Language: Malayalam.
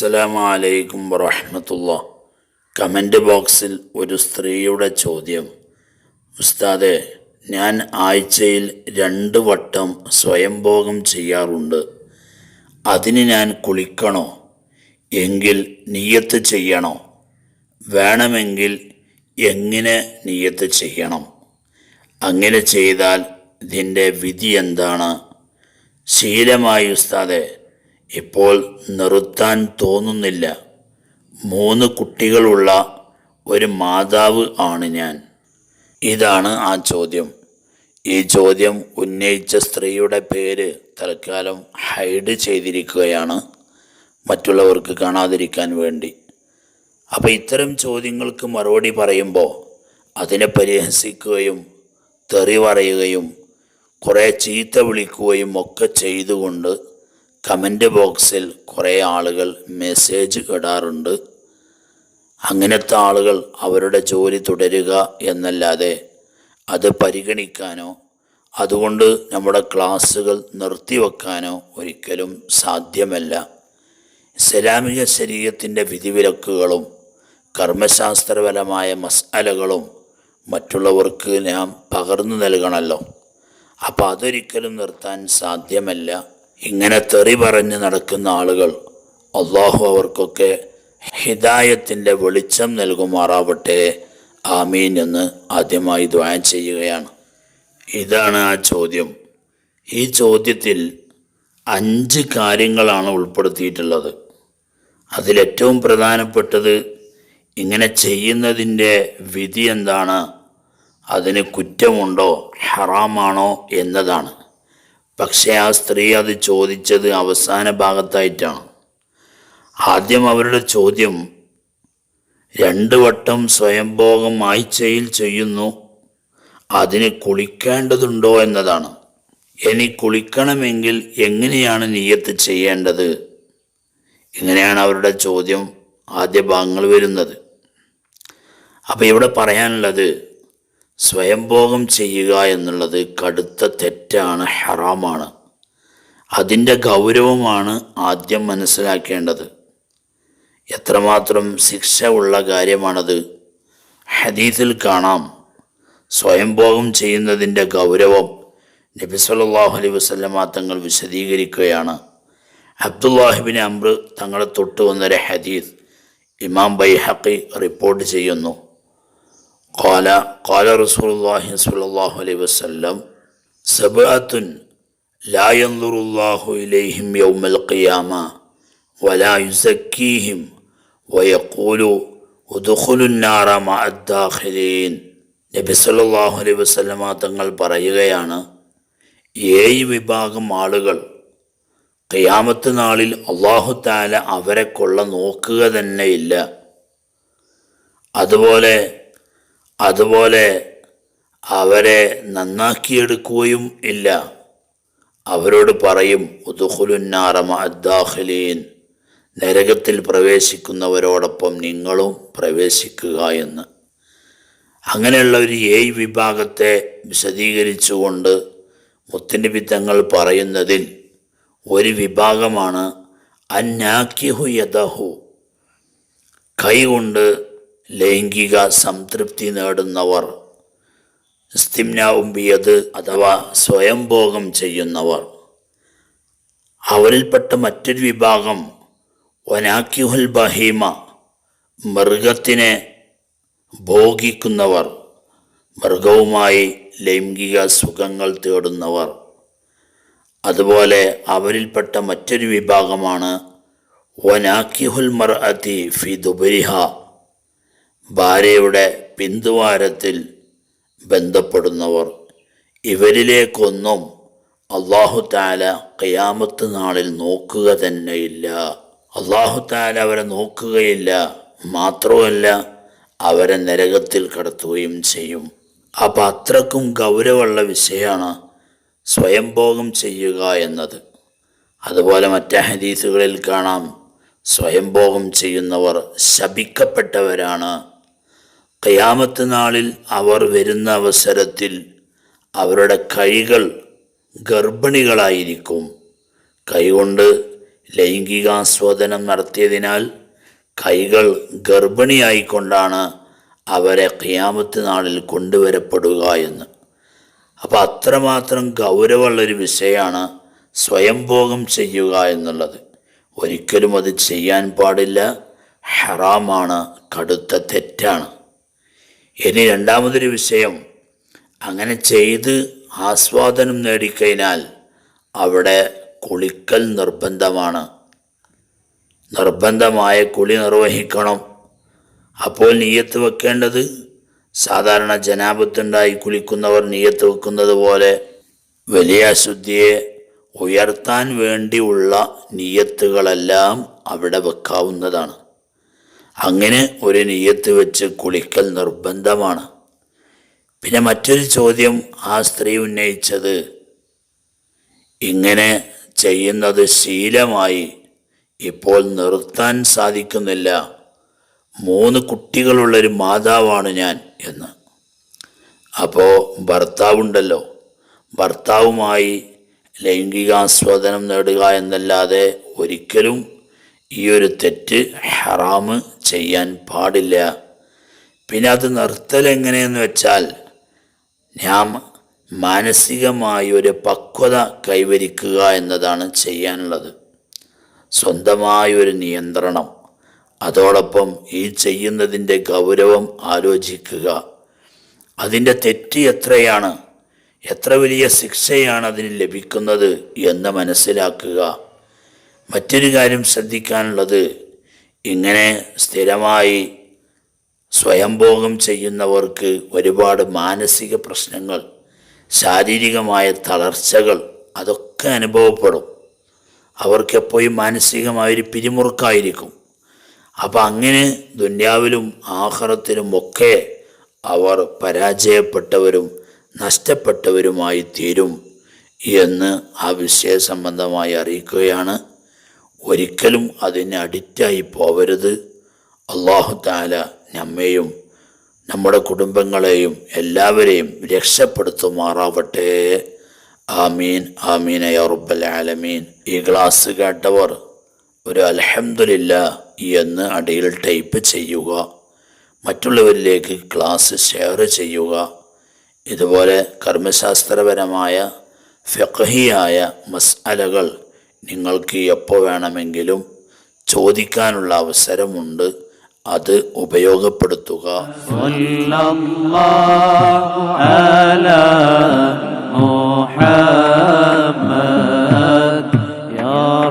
അസ്സലാമു അലൈക്കും വറഹമത്തുള്ള. കമന്റ് ബോക്സിൽ ഒരു സ്ത്രീയുടെ ചോദ്യം. ഉസ്താദെ ഞാൻ ആഴ്ചയിൽ രണ്ട് വട്ടം സ്വയംഭോഗം ചെയ്യാറുണ്ട്. അതിന് ഞാൻ കുളിക്കണോ? എങ്കിൽ നീയത്ത് ചെയ്യണോ? വേണമെങ്കിൽ എങ്ങനെ നീയത്ത് ചെയ്യണം? അങ്ങനെ ചെയ്താൽ ഇതിന്റെ വിധി എന്താണ്? ശീലമായി ഉസ്താദെ ഇപ്പോൾ നിർത്താൻ തോന്നുന്നില്ല. മൂന്ന് കുട്ടികളുള്ള ഒരു മാതാവ് ആണ് ഞാൻ. ഇതാണ് ആ ചോദ്യം. ഈ ചോദ്യം ഉന്നയിച്ച സ്ത്രീയുടെ പേര് തൽക്കാലം ഹൈഡ് ചെയ്തിരിക്കുകയാണ്. മറ്റുള്ളവർക്ക് കാണാതിരിക്കാൻ വേണ്ടി. അപ്പോൾ ഇത്തരം ചോദ്യങ്ങൾക്ക് മറുപടി പറയുമ്പോൾ അതിനെ പരിഹസിക്കുകയും തെറി പറയുകയും കുറേ ചീത്ത വിളിക്കുകയും ഒക്കെ ചെയ്തുകൊണ്ട് കമന്റ് ബോക്സിൽ കുറേ ആളുകൾ മെസ്സേജ് ഇടാറുണ്ട്. അങ്ങനത്തെ ആളുകൾ അവരുടെ ജോലി തുടരുക എന്നല്ലാതെ അത് പരിഗണിക്കാനോ അതുകൊണ്ട് നമ്മുടെ ക്ലാസ്സുകൾ നിർത്തിവെക്കാനോ ഒരിക്കലും സാധ്യമല്ല. ഇസ്ലാമിക ശരീരത്തിന്റെ വിധിവിലക്കുകളും കർമ്മശാസ്ത്രപരമായ മസാലകളും മറ്റുള്ളവർക്ക് നാം പകർന്നു നൽകണമല്ലോ. അപ്പോൾ അതൊരിക്കലും നിർത്താൻ സാധ്യമല്ല. ഇങ്ങനെ തെറി പറഞ്ഞ് നടക്കുന്ന ആളുകൾ അള്ളാഹു അവർക്കൊക്കെ ഹിദായത്തിന്റെ വെളിച്ചം നൽകുമാറാവട്ടെ. ആമീൻ എന്ന് ആദ്യമായി ദ്വാൻ ചെയ്യുകയാണ്. ഇതാണ് ആ ചോദ്യം. ഈ ചോദ്യത്തിൽ അഞ്ച് കാര്യങ്ങളാണ് ഉൾപ്പെടുത്തിയിട്ടുള്ളത്. അതിലേറ്റവും പ്രധാനപ്പെട്ടത് ഇങ്ങനെ ചെയ്യുന്നതിന്റെ വിധി എന്താണ്? അതിന് കുറ്റമുണ്ടോ? ഹറാമാണോ? എന്നതാണ്. പക്ഷേ ആ സ്ത്രീ അത് ചോദിച്ചത് അവസാന ഭാഗത്തായിട്ടാണ്. ആദ്യം അവരുടെ ചോദ്യം രണ്ടു വട്ടം സ്വയംഭോഗം ആഴ്ചയിൽ ചെയ്യുന്നു അതിന് കുളിക്കേണ്ടതുണ്ടോ എന്നതാണ്. ഇനി കുളിക്കണമെങ്കിൽ എങ്ങനെയാണ് നീയത്ത് ചെയ്യേണ്ടത്? ഇങ്ങനെയാണ് അവരുടെ ചോദ്യം ആദ്യ ഭാഗങ്ങൾ വരുന്നത്. അപ്പം ഇവിടെ പറയാനുള്ളത് സ്വയംഭോഗം ചെയ്യുക എന്നുള്ളത് കടുത്ത തെറ്റാണ് ഹറാമാണ്. അതിന്റെ ഗൗരവമാണ് ആദ്യം മനസ്സിലാക്കേണ്ടത്. എത്രമാത്രം ശിക്ഷ ഉള്ള കാര്യമാണത് ഹദീസിൽ കാണാം. സ്വയംഭോഗം ചെയ്യുന്നതിന്റെ ഗൗരവം നബി സല്ലല്ലാഹു അലൈഹി വസല്ലമ തങ്ങൾ വിശദീകരിക്കുകയാണ്. അബ്ദുല്ലാഹിബിൻ അമ്ര തങ്ങളെ തൊട്ട് വന്നൊരു ഹദീസ് ഇമാം ബൈഹഖി റിപ്പോർട്ട് ചെയ്യുന്നു. قال قال رسول الله صلى الله عليه وسلم سبعة لا ينظر الله إليهم يوم القيامة ولا يزكيهم ويقول ادخلوا النار مع الداخلين നബി സല്ലല്ലാഹു അലൈഹി വസല്ലമ തങ്ങൾ പറയുകയാണ് ഏഴ് വിഭാഗം ആളുകൾ ഖിയാമത്ത് നാളിൽ അള്ളാഹു താല അവരെ കൊള്ള നോക്കുക തന്നെയില്ല അതുപോലെ അതുപോലെ അവരെ നന്നാക്കിയെടുക്കുകയും ഇല്ല. അവരോട് പറയും ഉദുഹുലുന്നാറമ അദ്ദാഖലീൻ നരകത്തിൽ പ്രവേശിക്കുന്നവരോടൊപ്പം നിങ്ങളും പ്രവേശിക്കുക എന്ന്. അങ്ങനെയുള്ള ഒരു ഏഴ് വിഭാഗത്തെ വിശദീകരിച്ചുകൊണ്ട് മുത്തിന്റെ തങ്ങൾ പറയുന്നതിൽ ഒരു വിഭാഗമാണ് അന്നാക്കിഹു യദഹു. കൈകൊണ്ട് ലൈംഗിക സംതൃപ്തി നേടുന്നവർ സ്തിംനാവുമ്പിയത് അഥവാ സ്വയംഭോഗം ചെയ്യുന്നവർ. അവരിൽപ്പെട്ട മറ്റൊരു വിഭാഗം വനാക്കിഹുൽ ബഹീമ മൃഗത്തിനെ ഭോഗിക്കുന്നവർ മൃഗവുമായി ലൈംഗിക സുഖങ്ങൾ തേടുന്നവർ. അതുപോലെ അവരിൽപ്പെട്ട മറ്റൊരു വിഭാഗമാണ് വനാക്കിഹുൽ മർ അതി ഫി ദുബരിഹ ഭാര്യയുടെ പിന്തുവാരത്തിൽ ബന്ധപ്പെടുന്നവർ. ഇവരിലേക്കൊന്നും അള്ളാഹു താല കയാമത്ത് നാളിൽ നോക്കുക തന്നെയില്ല. അള്ളാഹു താല അവരെ നോക്കുകയില്ല. മാത്രമല്ല അവരെ നരകത്തിൽ കടത്തുകയും ചെയ്യും. അപ്പം അത്രക്കും ഗൗരവമുള്ള വിഷയമാണ് സ്വയംഭോഗം ചെയ്യുക എന്നത്. അതുപോലെ മറ്റ് ഹദീസുകളിൽ കാണാം. സ്വയംഭോഗം ചെയ്യുന്നവർ ശപിക്കപ്പെട്ടവരാണ്. കയാമത്ത് നാളിൽ അവർ വരുന്ന അവസരത്തിൽ അവരുടെ കൈകൾ ഗർഭിണികളായിരിക്കും. കൈകൊണ്ട് ലൈംഗികാസ്വാദനം നടത്തിയതിനാൽ കൈകൾ ഗർഭിണിയായിക്കൊണ്ടാണ് അവരെ ഖിയാമത്ത് നാളിൽ കൊണ്ടുവരപ്പെടുക എന്ന്. അപ്പോൾ അത്രമാത്രം ഗൗരവമുള്ളൊരു വിഷയമാണ് സ്വയംഭോഗം ചെയ്യുക എന്നുള്ളത്. ഒരിക്കലും അത് ചെയ്യാൻ പാടില്ല. ഹറാമാണ് കടുത്ത തെറ്റാണ്. ഇനി രണ്ടാമതൊരു വിഷയം. അങ്ങനെ ചെയ്ത് ആസ്വാദനം നേടിക്കഴിഞ്ഞാൽ അവിടെ കുളിക്കൽ നിർബന്ധമാണ്. നിർബന്ധമായ കുളി നിർവഹിക്കണം. അപ്പോൾ നീയത്ത് വെക്കേണ്ടത് സാധാരണ ജനാപത്തുണ്ടായി കുളിക്കുന്നവർ നീയത്ത് വെക്കുന്നത് പോലെ വലിയ അശുദ്ധിയെ ഉയർത്താൻ വേണ്ടിയുള്ള നീയത്തുകളെല്ലാം അവിടെ വെക്കാവുന്നതാണ്. അങ്ങനെ ഒരു നീയത്ത് വെച്ച് കുളിക്കൽ നിർബന്ധമാണ്. പിന്നെ മറ്റൊരു ചോദ്യം ആ സ്ത്രീ ഉന്നയിച്ചത്. ഇങ്ങനെ ചെയ്യുന്നത് ശീലമായി ഇപ്പോൾ നിർത്താൻ സാധിക്കുന്നില്ല. മൂന്ന് കുട്ടികളുള്ളൊരു മാതാവാണ് ഞാൻ എന്ന്. അപ്പോൾ ഭർത്താവുണ്ടല്ലോ. ഭർത്താവുമായി ലൈംഗികാസ്വാദനം നേടുക എന്നല്ലാതെ ഒരിക്കലും ഈ ഒരു തെറ്റ് ഹറാമ് ചെയ്യാൻ പാടില്ല. പിന്നെ അത് നിർത്തൽ എങ്ങനെയെന്ന് വെച്ചാൽ ഞാൻ മാനസികമായ ഒരു പക്വത കൈവരിക്കുക എന്നതാണ് ചെയ്യാനുള്ളത്. സ്വന്തമായൊരു നിയന്ത്രണം. അതോടൊപ്പം ഈ ചെയ്യുന്നതിന്റെ ഗൗരവം ആലോചിക്കുക. അതിന്റെ തെറ്റ് എത്രയാണ്? എത്ര വലിയ ശിക്ഷയാണ് അതിന് ലഭിക്കുന്നത് എന്ന് മനസ്സിലാക്കുക. മറ്റൊരു കാര്യം ശ്രദ്ധിക്കാനുള്ളത് ഇങ്ങനെ സ്ഥിരമായി സ്വയംഭോഗം ചെയ്യുന്നവർക്ക് ഒരുപാട് മാനസിക പ്രശ്നങ്ങൾ ശാരീരികമായ തളർച്ചകൾ അതൊക്കെ അനുഭവപ്പെടും. അവർക്കെപ്പോഴും മാനസികമായൊരു പിരിമുറുക്കായിരിക്കും. അപ്പം അങ്ങനെ ദുന്യാവിലും ആഹാരത്തിലും ഒക്കെ അവർ പരാജയപ്പെട്ടവരും നഷ്ടപ്പെട്ടവരുമായി തീരും എന്ന് ആ വിഷയ സംബന്ധമായി അറിയിക്കുകയാണ്. ഒരിക്കലും അതിന് അഡിക്റ്റായി പോവരുത്. അള്ളാഹു താല നമ്മെയും നമ്മുടെ കുടുംബങ്ങളെയും എല്ലാവരെയും രക്ഷപ്പെടുത്തുമാറാവട്ടെ. ആമീൻ ആമീൻ യാ റബ്ബൽ ആലമീൻ. ഈ ക്ലാസ് കേട്ടവർ ഒരു അൽഹംദുലില്ല എന്ന് അടിയിൽ ടൈപ്പ് ചെയ്യുക. മറ്റുള്ളവരിലേക്ക് ക്ലാസ് ഷെയർ ചെയ്യുക. ഇതുപോലെ കർമ്മശാസ്ത്രപരമായ ഫിഖഹിയായ മസ്അലകൾ നിങ്ങൾക്ക് എപ്പോൾ വേണമെങ്കിലും ചോദിക്കാനുള്ള അവസരമുണ്ട് അത് ഉപയോഗപ്പെടുത്തുക. മുഹമ്മദ് യാ